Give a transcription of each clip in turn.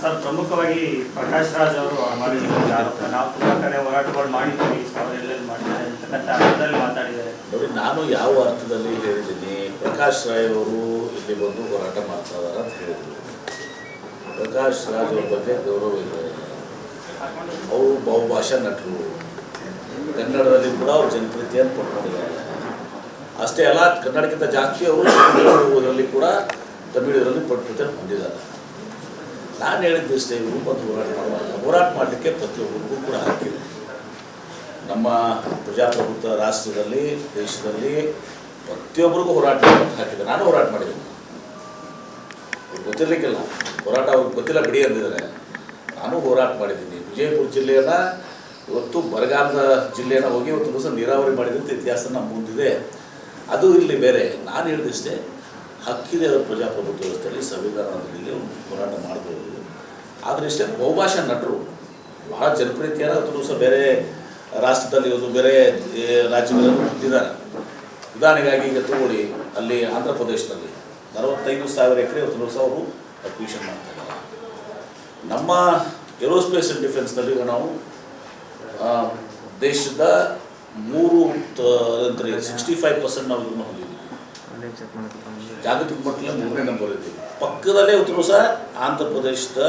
Sir, ಪ್ರಮುಖವಾಗಿ ಪ್ರಕಾಶ್ ರಾಜ್ ಅವರು ನಾವು ತುಂಬಾ ಕಡೆ ಹೋರಾಟಗಳು ಮಾಡಿದ್ದೀವಿ. ಮಾತಾಡಿದ್ದಾರೆ. ನೋಡಿ, ನಾನು ಯಾವ ಅರ್ಥದಲ್ಲಿ ಹೇಳಿದ್ದೀನಿ, ಪ್ರಕಾಶ್ ರಾಯ್ ಅವರು ಇಲ್ಲಿ ಬಂದು ಹೋರಾಟ ಮಾಡ್ತಾ ಇದ್ದಾರೆ ಅಂತ ಹೇಳಿದ್ರು ಪ್ರಕಾಶ್ ರಾಜ್ ಅವ್ರ ಬಗ್ಗೆ ಗೌರವ ಇದೆ. ಅವರು ಬಹುಭಾಷಾ ನಟರು. ಕನ್ನಡದಲ್ಲಿ ಕೂಡ ಅವ್ರು ಜನಪ್ರಿಯತೆಯನ್ನು ಪಡ್ಕೊಂಡಿದ್ದಾರೆ. ಅಷ್ಟೇ ಅಲ್ಲ, ಕನ್ನಡಕ್ಕಿಂತ ಜಾಸ್ತಿ ಅವರು ತಮಿಳು ಕೂಡ ತಮಿಳರಲ್ಲಿ ಪಡ್ಪ್ರತಿಯನ್ನು ಹೊಂದಿದ್ದಾರೆ. ನಾನು ಹೇಳಿದ್ದಷ್ಟೇ ಇವರು ಬಂದು ಹೋರಾಟ ಮಾಡುವಾಗ, ಹೋರಾಟ ಮಾಡಲಿಕ್ಕೆ ಪ್ರತಿಯೊಬ್ಬರಿಗೂ ಕೂಡ ಹಾಕಿದೆ ನಮ್ಮ ಪ್ರಜಾಪ್ರಭುತ್ವ ರಾಷ್ಟ್ರದಲ್ಲಿ, ದೇಶದಲ್ಲಿ ಪ್ರತಿಯೊಬ್ಬರಿಗೂ ಹೋರಾಟ ಮಾಡೋದು ಹಾಕಿದೆ ನಾನು ಹೋರಾಟ ಮಾಡಿದ್ದೀನಿ. ಗೊತ್ತಿರಲಿಕ್ಕಿಲ್ಲ. ಹೋರಾಟ ಅವ್ರಿಗೆ ಗೊತ್ತಿಲ್ಲ ಬಿಡಿ ಅಂದಿದ್ದಾರೆ. ನಾನು ಹೋರಾಟ ಮಾಡಿದ್ದೀನಿ. ವಿಜಯಪುರ ಜಿಲ್ಲೆಯನ್ನು ಇವತ್ತು ಬರಗಾಲದ ಜಿಲ್ಲೆಯನ್ನು ಹೋಗಿ ಇವತ್ತು ದಿವಸ ನೀರಾವರಿ ಮಾಡಿದಂಥ ಇತಿಹಾಸ ನಮ್ಮ ಮುಂದಿದೆ. ಅದು ಇಲ್ಲಿ ಬೇರೆ. ನಾನು ಹೇಳಿದಷ್ಟೇ, ಹಕ್ಕಿದೆ ಪ್ರಜಾಪ್ರಭುತ್ವ ವ್ಯವಸ್ಥೆಯಲ್ಲಿ ಸಂವಿಧಾನದಲ್ಲಿ ಹೋರಾಟ ಮಾಡ್ಬೋದು. ಆದರೆ ಇಷ್ಟೇ ಬಹುಭಾಷಾ ನಟರು. ಬಹಳ ಜನಪ್ರೀತಿಯಾದ ಅಥವಾ ಸಹ ಬೇರೆ ರಾಷ್ಟ್ರದಲ್ಲಿ ಇವತ್ತು ಬೇರೆ ರಾಜ್ಯಗಳನ್ನು ಹೊಂದಿದ್ದಾರೆ ಉದಾಹರಣೆಗಾಗಿ ಈಗ ತಗೊಳ್ಳಿ, ಅಲ್ಲಿ ಆಂಧ್ರ ಪ್ರದೇಶದಲ್ಲಿ ನಲವತ್ತೈದು ಸಾವಿರ ಎಕರೆ ಇವತ್ತು ಸಹ ಅವರು ಅಕ್ವಿಷನ್ ಮಾಡ್ತಾರೆ ನಮ್ಮ ಏರೋಸ್ಪೇಸ್ ಅಂಡ್ ಡಿಫೆನ್ಸ್ನಲ್ಲಿ ಈಗ ನಾವು ದೇಶದ ಮೂರು ಸಿಕ್ಸ್ಟಿ ಫೈವ್ ಪರ್ಸೆಂಟ್ ನಾವು ಇದನ್ನು ಹೊಂದಿದ್ದೀವಿ. ಜಾಗತಿಕ ಮಟ್ಟದಲ್ಲಿ ಮೂರನೇ ನಂಬರ್ ಇದ್ದೀವಿ. ಪಕ್ಕದಲ್ಲೇ ಇವತ್ತು ಸಹ ಆಂಧ್ರ ಪ್ರದೇಶದ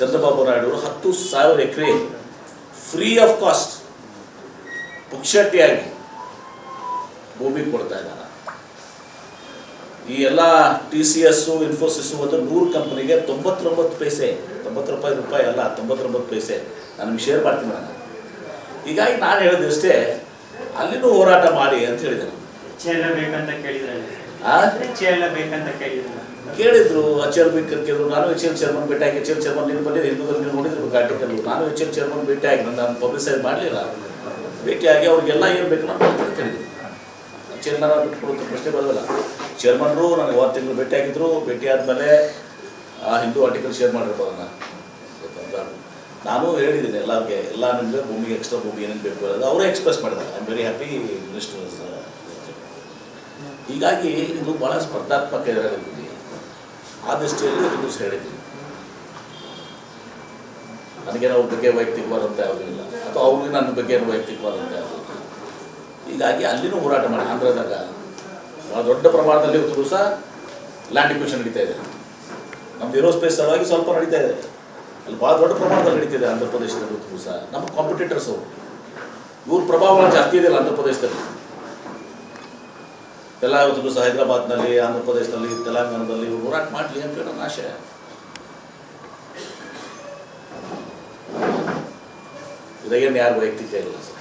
ಚಂದ್ರಬಾಬು ನಾಯ್ಡು ಹತ್ತು ಸಾವಿರ ಎಕರೆ ಫ್ರೀ ಆಫ್ ಕಾಸ್ಟ್ ಪುಕ್ಷಟ್ಟಿಯಾಗಿ ಭೂಮಿ ಕೊಡ್ತಾ ಇದ್ದಾರೆ. ಈ ಎಲ್ಲ ಟಿ ಸಿ ಎಸ್ಸು ಇನ್ಫೋಸಿಸ್ಸು ಮತ್ತು ನೂರು ಕಂಪನಿಗೆ ತೊಂಬತ್ತೊಂಬತ್ತು ಪೈಸೆ ತೊಂಬತ್ತು ರೂಪಾಯಿ ರೂಪಾಯಿ ಅಲ್ಲ, ತೊಂಬತ್ತೊಂಬತ್ತು ಪೈಸೆ. ನಾನು ನಿಮ್ಗೆ ಶೇರ್ ಮಾಡ್ತೀನಿ ನಾನು ಹೀಗಾಗಿ ನಾನು ಹೇಳಿದಷ್ಟೇ ಅಲ್ಲಿನೂ ಹೋರಾಟ ಮಾಡಿ ಅಂತ ಹೇಳಿದೆ ನಾನು. ಕೇಳಿದ್ರೆ ಎಲ್ಲ ಬೇಕಂತ ಕೇಳಿದ್ರೆ ಎಚ್ ನಾನು ಎಚ್ ಎಲ್ ಚೇರ್ಮನ್ ಭೇಟಿ ಆಗಿ ಎಚ್ ಎಲ್ ಚೇರ್ಮನ್ ನೀನು ಬಂದಿದ್ದೆ ಹಿಂದೂದಲ್ಲಿ ನೀವು ನೋಡಿದ್ರು ಆರ್ಟಿಕಲ್ ನಾನು ಎಚ್ ಎಲ್ ಚೇರ್ಮನ್ ಆಗಿ ನಾನು ಪಬ್ಲಿಸೈಸ್ ಮಾಡಲಿಲ್ಲ. ಭೇಟಿಯಾಗಿ ಅವ್ರಿಗೆಲ್ಲ ಏನು ಬೇಕು ನಾನು ಕೇಳಿದ್ರು ಚೇರ್ಮನ್ ಬಿಟ್ಕೊಡೋಕೆ ಪ್ರಶ್ನೆ ಬರೋದಿಲ್ಲ ಚೇರ್ಮನ್ರು ನನಗೆ ಒಂದು ತಿಂಗಳು ಭೇಟಿ ಆಗಿದ್ರು, ಭೇಟಿ ಆದಮೇಲೆ ಆ ಹಿಂದೂ ಆರ್ಟಿಕಲ್ ಶೇರ್ ಮಾಡಿರ್ಬೋದು ನಾನು ನಾನು ಹೇಳಿದ್ದೀನಿ, ಎಲ್ಲರಿಗೆ, ಎಲ್ಲ ನಿಮಗೆ ಭೂಮಿಗೆ ಎಕ್ಸ್ಟ್ರಾ ಭೂಮಿ ಏನೇನು ಬೇಕು ಅವರೇ ಎಕ್ಸ್ಪ್ರೆಸ್ ಮಾಡಿದ್ದಾರೆ. I am very happy ministers ಹೀಗಾಗಿ ಇದು ಭಾಳ ಸ್ಪರ್ಧಾತ್ಮಕ ಇದರಲ್ಲಿ ಆ ದೃಷ್ಟಿಯಲ್ಲಿ ಅದನ್ನು ಹೇಳಿದ್ದೀನಿ ನನಗೇನೋ ಅವ್ರ ಬಗ್ಗೆ ವೈಯಕ್ತಿಕವಾದಂಥ ಯಾವುದೂ ಇಲ್ಲ. ಅಥವಾ ಅವ್ರಿಗೆ ನನ್ನ ಬಗ್ಗೆ ಏನೋ ವೈಯಕ್ತಿಕವಾದಂಥ ಯಾವುದೂ ಹೀಗಾಗಿ ಅಲ್ಲಿನೂ ಹೋರಾಟ ಮಾಡಿ ಆಂಧ್ರದಾಗ ಭಾಳ ದೊಡ್ಡ ಪ್ರಮಾಣದಲ್ಲಿ ಇವತ್ತು ಸಹ ಲ್ಯಾಂಡ್ ಇಕ್ವೇಷನ್ ನಡೀತಾ ಇದೆ. ನಮ್ದು ಏರೋಸ್ಪೇಸ್ ಸಲುವಾಗಿ ಸ್ವಲ್ಪ ನಡೀತಾ ಇದೆ. ಅಲ್ಲಿ ಭಾಳ ದೊಡ್ಡ ಪ್ರಮಾಣದಲ್ಲಿ ನಡೀತಿದೆ ಆಂಧ್ರ ಪ್ರದೇಶದಲ್ಲಿ ಇವತ್ತು ಸಹ ನಮ್ಮ ಕಾಂಪಿಟೇಟರ್ಸ್ ಅವರು. ಇವ್ರ ಪ್ರಭಾವ ಜಾಸ್ತಿ ಇದೆಯಲ್ಲ ಆಂಧ್ರ ಪ್ರದೇಶದಲ್ಲಿ ಎಲ್ಲ ಇವತ್ತು ಸಹ ಹೈದರಾಬಾದ್ನಲ್ಲಿ ಆಂಧ್ರ ಪ್ರದೇಶದಲ್ಲಿ ತೆಲಂಗಾಣದಲ್ಲಿ ಇವರು ಹೋರಾಟ ಮಾಡಲಿ ಅಂತ ಹೇಳೋ ಆಶೆ ಇದಾಗೇನು ಯಾರು ವೈಯಕ್ತಿಕ ಇಲ್ಲ ಸರ್.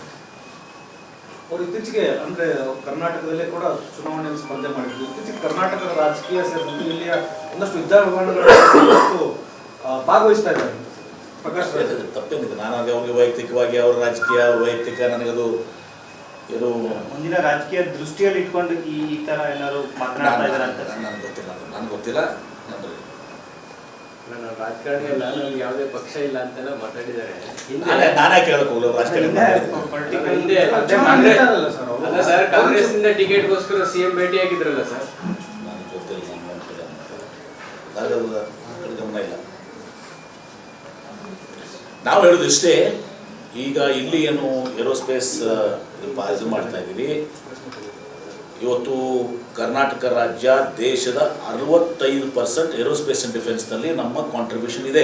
ಅವರು ಇತ್ತೀಚೆಗೆ ಅಂದ್ರೆ ಕರ್ನಾಟಕದಲ್ಲೇ ಕೂಡ ಚುನಾವಣೆ ಸ್ಪರ್ಧೆ ಮಾಡಿದ್ರು. ಇತ್ತೀಚೆಗೆ ಕರ್ನಾಟಕದ ರಾಜಕೀಯ ಸೇರಿದಂತೆ ಇಲ್ಲಿಯ ಒಂದಷ್ಟು ವಿದ್ಯಾಭವನಗಳು ಭಾಗವಹಿಸ್ತಾ ಇದ್ದಾರೆ. ಪ್ರಕಾಶ್ ತಪ್ಪೇನಿದೆ. ನಾನು ಅವ್ರಿಗೆ ವೈಯಕ್ತಿಕವಾಗಿ ಅವ್ರ ರಾಜಕೀಯ ವೈಯಕ್ತಿಕ ನನಗದು ಏನು ಮುಂದಿನ ರಾಜಕೀಯ ದೃಷ್ಟಿಯಲ್ಲಿ ಇಟ್ಕೊಂಡು ಈ ತರ ಏನಾದ್ರು ಮಾತನಾಡ್ತಾ ಅಂತ? ನನಗೆ ಗೊತ್ತಿಲ್ಲ ನನಗೆ ಗೊತ್ತಿಲ್ಲ ನಾನು ನಾನು ರಾಜಕಾರಣಿ ಅಲ್ಲ ನಮ್ಗೆ ಯಾವುದೇ ಪಕ್ಷ ಇಲ್ಲ ಅಂತೆಲ್ಲ ಮಾತಾಡಿದ್ದಾರೆ. ನಾನೇ ನಾನೇ ಕೇಳಕ್ ಹೋಗಲ್ಲ ರಾಜಕಾರಣ ಪೊಲಿಟಿಕಲ್ ಹಿಂದೆ ಚುನಾವಣೆ ಇದ್ದಾರಲ್ಲ ಸರ್ ಅಲ್ಲ ಸರ್ ಕಾಂಗ್ರೆಸ್ ಇಂದ ಟಿಕೆಟ್ಗೋಸ್ಕರ ಸಿಎಂ ಭೇಟಿ ಆಗಿದ್ರಲ್ಲ ಸರ್? ನನಗೆ ಗೊತ್ತಿಲ್ಲ ಗಮನ ಇಲ್ಲ. ನಾವು ಹೇಳೋದು ಇಷ್ಟೇ ಈಗ ಇಲ್ಲಿ ಏನು ಏರೋಸ್ಪೇಸ್ ಇದು ಪಾ- ಇದು ಮಾಡ್ತಾ ಇದ್ದೀವಿ ಇವತ್ತು ಕರ್ನಾಟಕ ರಾಜ್ಯ ದೇಶದ ಅರವತ್ತೈದು ಪರ್ಸೆಂಟ್ ಏರೋಸ್ಪೇಸ್ ಆ್ಯಂಡ್ ಡಿಫೆನ್ಸ್ನಲ್ಲಿ ನಮ್ಮ ಕಾಂಟ್ರಿಬ್ಯೂಷನ್ ಇದೆ.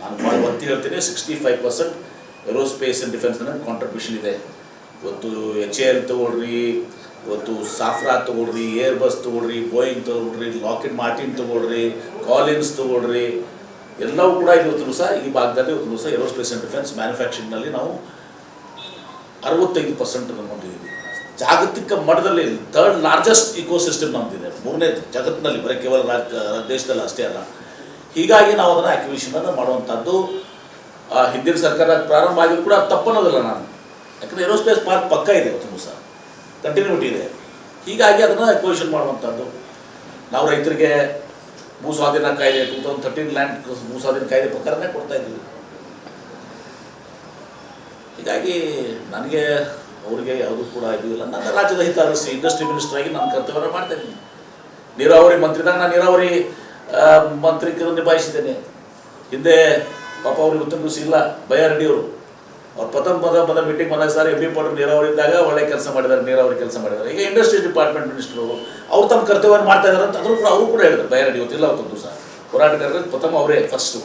ನಾನು ಭಾಳ ಒತ್ತಿ ಹೇಳ್ತೀನಿ sixty five percent aerospace and ಡಿಫೆನ್ಸ್ನಲ್ಲಿ contribution ಇದೆ. ಇವತ್ತು ಎಚ್ ಎ ಎಲ್ ತೊಗೊಳ್ರಿ, ಇವತ್ತು ಸಾಫ್ರಾ ತೊಗೊಳ್ರಿ ಏರ್ ಬಸ್ ತೊಗೊಳ್ರಿ ಬೋಯಿಂಗ್ ತೊಗೊಳ್ರಿ ಲಾಕೆಟ್ ಮಾರ್ಟಿನ್ ತೊಗೊಳ್ರಿ ಕಾಲಿನ್ಸ್ ತೊಗೊಳ್ರಿ. ಎಲ್ಲವೂ ಕೂಡ ಇವತ್ತು ಸಹ ಈ ಭಾಗದಲ್ಲಿ ಇವತ್ತು ಸಹ ಏರೋಸ್ಪೇಸ್ ಅಂಡ್ ಡಿಫೆನ್ಸ್ ಮ್ಯಾನುಫ್ಯಾಕ್ಚರಿಂಗ್ನಲ್ಲಿ ನಾವು ಅರವತ್ತೈದು ಪರ್ಸೆಂಟ್ ಹೊಂದಿದ್ದೀವಿ. ಜಾಗತಿಕ ಮಟ್ಟದಲ್ಲಿ ಥರ್ಡ್ ಲಾರ್ಜೆಸ್ಟ್ ಇಕೋಸಿಸ್ಟಮ್ ನಮ್ದಿದೆ. ಮೂರನೇ ಜಗತ್ತಿನಲ್ಲಿ, ಬರೀ ಕೇವಲ ದೇಶದಲ್ಲಿ ಅಷ್ಟೇ ಅಲ್ಲ. ಹೀಗಾಗಿ ನಾವು ಅದನ್ನು ಅನ್ನು ಮಾಡುವಂಥದ್ದು ಹಿಂದಿನ ಸರ್ಕಾರ ಪ್ರಾರಂಭ ಆಗಿದ್ರು ಕೂಡ ತಪ್ಪನ್ನೋದಿಲ್ಲ ನಾನು. ಯಾಕಂದರೆ ಏರೋಸ್ಪೇಸ್ ಪಾರ್ಕ್ ಪಕ್ಕ ಇದೆ ಇವತ್ತು ಸಹ ಕಂಟಿನ್ಯೂಟಿ ಇದೆ. ಹೀಗಾಗಿ ಅದನ್ನು ಅಕ್ವಿಷನ್ ಮಾಡುವಂಥದ್ದು. ನಾವು ರೈತರಿಗೆ ಭೂ ಸ್ವಾಧೀನ ಕಾಯ್ದೆ ಟೂ ತೌಸಂಡ್ ಥರ್ಟೀನ್ ಲ್ಯಾಂಡ್ ಭೂ ಸ್ವಾಧೀನ ಕಾಯ್ದೆ ಪ್ರಕಾರನೇ ಕೊಡ್ತಾ ಇದ್ದೀವಿ. ಹೀಗಾಗಿ ನನಗೆ ಅವರಿಗೆ ಯಾವುದು ಕೂಡ ಇದು ಇಲ್ಲ. ನನ್ನ ರಾಜ್ಯದ ಹಿತಾರಸಿ ಇಂಡಸ್ಟ್ರಿ ಮಿನಿಸ್ಟರ್ ಆಗಿ ನಾನು ಕರ್ತವ್ಯ ಮಾಡ್ತೇನೆ. ನೀರಾವರಿ ಮಂತ್ರಿದಾಗ ನಾನು ನೀರಾವರಿ ಮಂತ್ರಿ ನಿಭಾಯಿಸಿದ್ದೇನೆ. ಹಿಂದೆ ಪಾಪ ಅವ್ರಿಗೆ ದಿವಸ ಇಲ್ಲ. ಭಯ ರೆಡ್ಡಿಯವರು ಅವ್ರು ಪ್ರಥಮ ಪದ ಪದ ಮೀಟಿಂಗ್ ಬಂದಾಗ ಸರ್ ಎಂ ಬಿ ಪಾಟೀಲ್ ನೀರಾವರಿ ಇದ್ದಾಗ ಒಳ್ಳೆ ಕೆಲಸ ಮಾಡಿದ್ದಾರೆ, ನೀರಾವರಿ ಕೆಲಸ ಮಾಡಿದ್ದಾರೆ. ಈಗ ಇಂಡಸ್ಟ್ರಿ ಡಿಪಾರ್ಟ್ಮೆಂಟ್ ಮಿನಿಸ್ಟ್ರು ಅವ್ರು ತಮ್ಮ ಕರ್ತವ್ಯವನ್ನು ಮಾಡ್ತಾ ಇದ್ದಾರೆ ಅಂತ ಅದ್ರೂ ಕೂಡ ಅವರು ಕೂಡ ಹೇಳಿದ್ರು. ಬಯಾರೆಡ್ಡಿ ಇವತ್ತಿಲ್ಲ ಅವತ್ತೊಂದು ದಿವಸ. ಹೋರಾಟಗಾರರು ಪ್ರಥಮ ಅವರೇ ಫಸ್ಟು